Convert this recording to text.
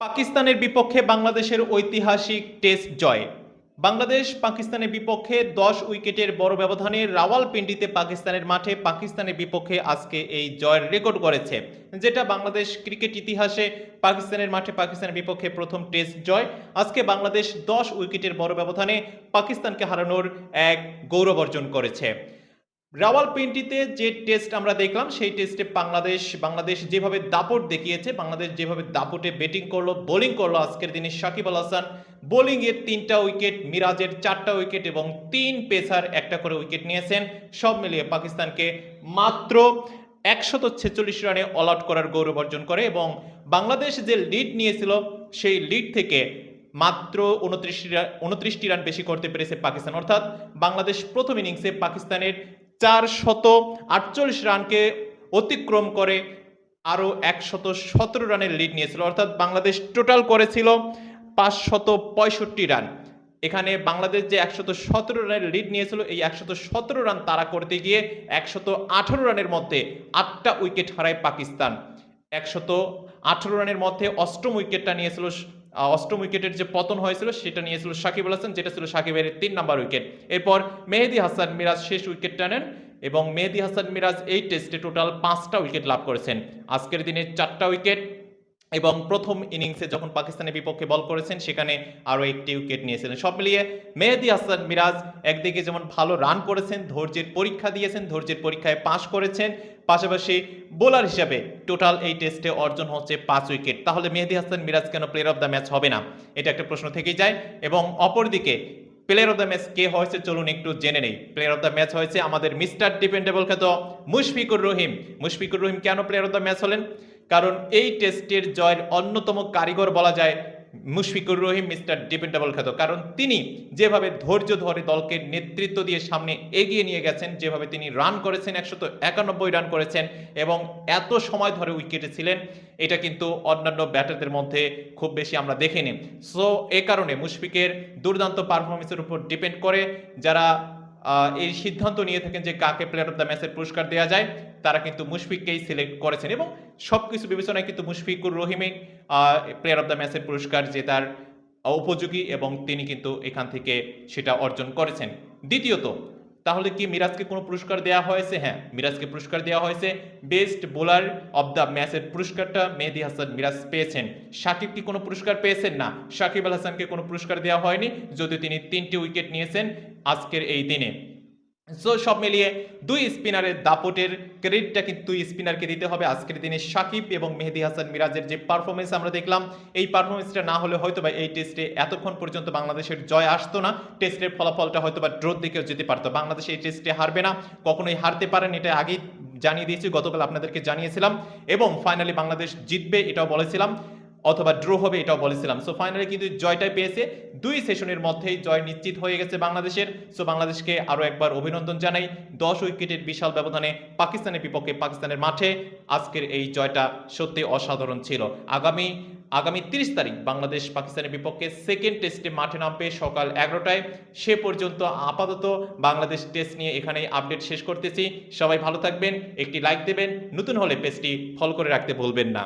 পাকিস্তানের বিপক্ষে বাংলাদেশের ঐতিহাসিক টেস্ট জয়। বাংলাদেশ পাকিস্তানের বিপক্ষে দশ উইকেটের বড় ব্যবধানে রাওয়ালপিন্ডিতে পাকিস্তানের মাঠে পাকিস্তানের বিপক্ষে আজকে এই জয়ের রেকর্ড করেছে যেটা বাংলাদেশ ক্রিকেট ইতিহাসে পাকিস্তানের মাঠে পাকিস্তানের বিপক্ষে প্রথম টেস্ট জয়। আজকে বাংলাদেশ দশ উইকেটের বড় ব্যবধানে পাকিস্তানকে হারানোর এক গৌরব অর্জন করেছে। রাওয়ালপিন্ডিতে যে টেস্ট আমরা দেখলাম, সেই টেস্টে বাংলাদেশ বাংলাদেশ যেভাবে দাপট দেখিয়েছে, বাংলাদেশ যেভাবে দাপটে ব্যাটিং করল বোলিং করল আজকের দিনে সাকিব আল হাসান। বোলিং এর তিনটা উইকেট মিরাজের চারটা উইকেট এবং তিন পেসার একটা করে উইকেট নিয়েছেন। সব মিলিয়ে পাকিস্তানকে মাত্র একশত ছেচল্লিশ রানে অল আউট করার গৌরব অর্জন করে এবং বাংলাদেশ যে লিড নিয়েছিল, সেই লিড থেকে মাত্র উনত্রিশটি রান উনত্রিশটি রান বেশি করতে পেরেছে পাকিস্তান। অর্থাৎ বাংলাদেশ প্রথম ইনিংসে পাকিস্তানের চার শত আটচল্লিশ রানকে অতিক্রম করে আরও একশত সতেরো রানের লিড নিয়েছিল। অর্থাৎ বাংলাদেশ টোটাল করেছিল পাঁচশত পঁয়ষট্টি রান। এখানে বাংলাদেশ যে একশত সতেরো রানের লিড নিয়েছিল, এই একশত সতেরো রান তারা করতে গিয়ে একশত আঠারো রানের মধ্যে আটটা উইকেট হারায় পাকিস্তান। একশত আঠারো রানের মধ্যে অষ্টম উইকেটটা নিয়েছিল অষ্টম উইকেটের যে পতন হয়েছিল, সেটা নিয়েছিল সাকিব আল হাসান, যেটা ছিল সাকিবের তিন নাম্বার উইকেট। এরপর মেহেদি হাসান মিরাজ শেষ উইকেটটা নেন এবং মেহেদি হাসান মিরাজ এই টেস্টে টোটাল পাঁচটা উইকেট লাভ করেছেন। আজকের দিনে চারটা উইকেট এবং প্রথম ইনিংসে যখন পাকিস্তানের বিপক্ষে বল করেছেন, সেখানে আরও একটি উইকেট নিয়েছিলেন। সব মিলিয়ে মেহেদি হাসান মিরাজ একদিকে যেমন ভালো রান করেছেন, ধৈর্যের পরীক্ষা দিয়েছেন, ধৈর্যের পরীক্ষায় পাশ করেছেন, পাশাপাশি বোলার হিসাবে টোটাল এই টেস্টে অর্জন হচ্ছে পাঁচ উইকেট। তাহলে মেহেদি হাসান মিরাজ কেন প্লেয়ার অফ দ্য ম্যাচ হবে না? এটা একটা প্রশ্ন থেকেই যায়। এবং অপরদিকে প্লেয়ার অফ দ্য ম্যাচ কে হয়েছে চলুন একটু জেনে নেই। প্লেয়ার অফ দ্য ম্যাচ হয়েছে আমাদের মিস্টার ডিপেন্ডেবল খ্যাত মুশফিকুর রহিম। মুশফিকুর রহিম কেন প্লেয়ার অফ দ্য ম্যাচ হলেন? কারণ এই টেস্টের জয়ের অন্যতম কারিগর বলা যায় মুশফিকুর রহিম, মিস্টার ডিপেন্ডেবল খ্যাত কারণ তিনি যেভাবে ধৈর্য ধরে দলকে নেতৃত্ব দিয়ে সামনে এগিয়ে নিয়ে গেছেন, যেভাবে তিনি রান করেছেন, একশত একানব্বই রান করেছেন এবং এত সময় ধরে উইকেটে ছিলেন, এটা কিন্তু অন্যান্য ব্যাটারদের মধ্যে খুব বেশি আমরা দেখিনি। সো এ কারণে মুশফিকের দুর্দান্ত পারফরমেন্সের উপর ডিপেন্ড করে যারা এই সিদ্ধান্ত নিয়ে থাকেন যে কাকে প্লেয়ার অফ দ্য ম্যাচের পুরস্কার দেওয়া যায়, তারা কিন্তু মুশফিককেই সিলেক্ট করেছেন এবং সব কিছু বিবেচনায় কিন্তু মুশফিকুর রহিমে প্লেয়ার অফ দ্য ম্যাচের পুরস্কার জেতার উপযোগী এবং তিনি কিন্তু এখান থেকে সেটা অর্জন করেছেন। দ্বিতীয়ত তাহলে কি মিরাজকে কোনো পুরস্কার দেওয়া হয়েছে? হ্যাঁ মিরাজকে পুরস্কার দেওয়া হয়েছে। বেস্ট বোলার অব দ্য ম্যাচের পুরস্কারটা মেহেদি হাসান মিরাজ পেয়েছেন। সাকিব কি কোনো পুরস্কার পেয়েছেন? না সাকিব আল হাসানকে কোনো পুরস্কার দেওয়া হয়নি। যদিও তিনি তিনটি উইকেট নিয়েছেন আজকের এই দিনে। সো সব মিলিয়ে দুই স্পিনারের দাপটের ক্রেডিটটা কিন্তু স্পিনারকে দিতে হবে। আজকের দিনে সাকিব এবং মেহেদি হাসান মিরাজের যে পারফরমেন্স আমরা দেখলাম, এই পারফরমেন্সটা না হলে হয়তো বা এই টেস্টে এতক্ষণ পর্যন্ত বাংলাদেশের জয় আসতো না। টেস্টের ফলাফলটা হয়তো বা ড্রোর দিকেও যেতে পারতো। বাংলাদেশ এই টেস্টে হারবে না, কখনোই হারতে পারেন, এটা আগেই জানিয়ে দিয়েছি, গতকাল আপনাদেরকে জানিয়েছিলাম। এবং ফাইনালি বাংলাদেশ জিতবে, এটাও বলেছিলাম। অথবা ড্র হবে, এটাও বলেছিলাম। সো ফাইনালি কিন্তু জয়টাই পেয়েছে। দুই সেশনের মধ্যেই জয় নিশ্চিত হয়ে গেছে বাংলাদেশের। সো বাংলাদেশকে আরও একবার অভিনন্দন জানাই। দশ উইকেটের বিশাল ব্যবধানে পাকিস্তানের বিপক্ষে, পাকিস্তানের মাঠে আজকের এই জয়টা সত্যি অসাধারণ ছিল। আগামী আগামী তিরিশ তারিখ বাংলাদেশ পাকিস্তানের বিপক্ষে সেকেন্ড টেস্টে মাঠে নামবে সকাল এগারোটায়। সে পর্যন্ত আপাতত বাংলাদেশ টেস্ট নিয়ে এখানেই আপডেট শেষ করতেছি। সবাই ভালো থাকবেন, একটি লাইক দেবেন। নতুন হলে পেজটি ফলো করে রাখতে ভুলবেন না।